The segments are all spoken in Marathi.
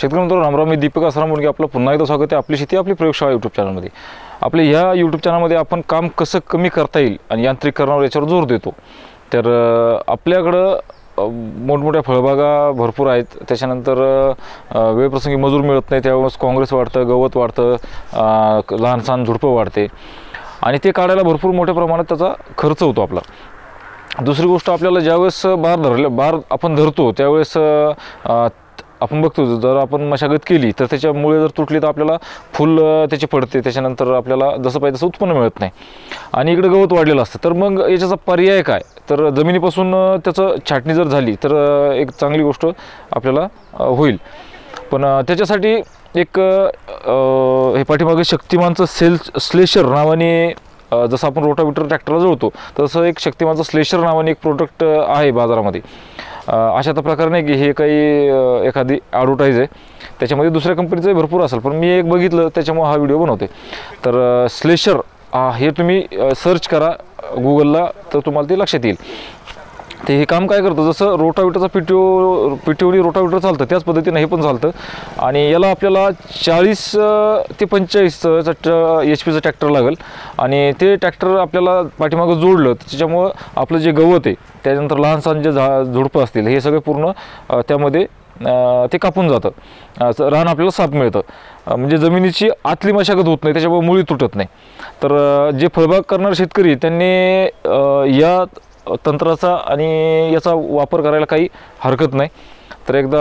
शेतकरी मित्रांनो रामराव मी दीपक आसाराम मुलगी आपलं पुन्हा एकदा स्वागत आहे आपली शेती आपली प्रयोगशाळा यूट्यूब चॅनलमध्ये आपल्या ह्या यूट्यूब चॅनलमध्ये आपण काम कसं कमी करता येईल आणि यांत्रिकरणावर याच्यावर जोर देतो. तर आपल्याकडं मोठमोठ्या फळबागा भरपूर आहेत. त्याच्यानंतर वेळप्रसंगी मजूर मिळत नाही. त्यावेळेस काँग्रेस वाढतं गवत वाढतं लहानसहान झुडपं वाढते. आणि ते काढायला भरपूर मोठ्या प्रमाणात त्याचा खर्च होतो आपला. दुसरी गोष्ट आपल्याला ज्यावेळेस बार धरले बार आपण धरतो त्यावेळेस आपण बघतो जर आपण मशागत केली तर त्याच्यामुळे जर तुटली तर आपल्याला फुल त्याचे पडते. त्याच्यानंतर आपल्याला जसं पाहिजे तसं उत्पन्न मिळत नाही. आणि इकडे गवत वाढलेलं असतं. तर मग याच्याचा पर्याय काय? तर जमिनीपासून त्याचं छाटणी जर झाली तर एक चांगली गोष्ट आपल्याला होईल. पण त्याच्यासाठी एक हे पाठीमागे शक्तिमानचं सेल स्लेशर नावाने जसं आपण रोटाविटर ट्रॅक्टरला जोडतो तसं एक शक्तिमानचं स्लेशर नावाने एक प्रोडक्ट आहे बाजारामध्ये. अशा तर प्रकार नाही की हे काही एखादी ॲडव्हर्टाईज आहे. त्याच्यामध्ये दुसऱ्या कंपनीचं भरपूर असेल पण मी एक बघितलं त्याच्यामुळे हा व्हिडिओ बनवते. तर स्लेशर हे तुम्ही सर्च करा गुगलला तर तुम्हाला ते लक्षात येईल. ते हे काम काय करतं जसं रोटाविटरचा पिटिओ पिटिओनी रोटाविटर चालतं त्याच पद्धतीनं हे पण चालतं. आणि याला आपल्याला चाळीस ते पंचेचाळीसचं एच पीचं ट्रॅक्टर लागेल. आणि ते ट्रॅक्टर आपल्याला पाठीमागं जोडलं तर त्याच्यामुळं आपलं जे गवत आहे त्यानंतर लहान सहान जे झा झुडपं असतील हे सगळे पूर्ण त्यामध्ये ते कापून जातं. रान आपल्याला साप मिळतं. म्हणजे जमिनीची आतली मशागत होत नाही त्याच्यामुळे मुळी तुटत नाही. तर जे फळबाग करणारे शेतकरी त्यांनी या तंत्राचा आणि याचा वापर करायला काही हरकत नाही. तर एकदा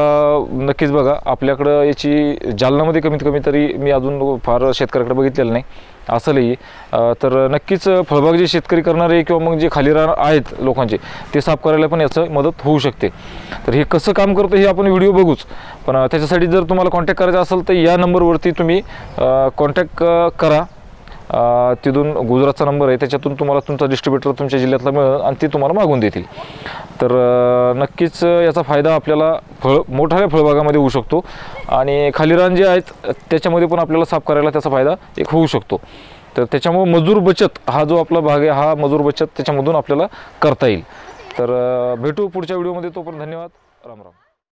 नक्कीच बघा आपल्याकडं याची जालनामध्ये कमीत कमी तरी मी अजून फार शेतकऱ्याकडे बघितलेलं नाही असंही तर नक्कीच फळबाग जे शेतकरी करणारे किंवा मग जे खाली राहणार आहेत लोकांचे ते साफ करायला पण याचं मदत होऊ शकते. तर हे कसं काम करतं हे आपण व्हिडिओ बघूच. पण त्याच्यासाठी जर तुम्हाला कॉन्टॅक्ट करायचा असेल तर या नंबरवरती तुम्ही कॉन्टॅक्ट करा. तिथून गुजरातचा नंबर आहे त्याच्यातून तुम्हाला तुमचा डिस्ट्रीब्युटर तुमच्या जिल्ह्यातला मिळेल आणि ते तुम्हाला मागून देतील. तर नक्कीच याचा फायदा आपल्याला फळ मोठ्या फळबागामध्ये होऊ शकतो आणि खाली रान जे आहेत त्याच्यामध्ये पण आपल्याला साफ करायला त्याचा फायदा एक होऊ शकतो. तर त्याच्यामुळे मजूर बचत हा जो आपला भाग आहे हा मजूर बचत त्याच्यामधून आपल्याला करता येईल. तर भेटू पुढच्या व्हिडिओमध्ये तो पण धन्यवाद. राम राम.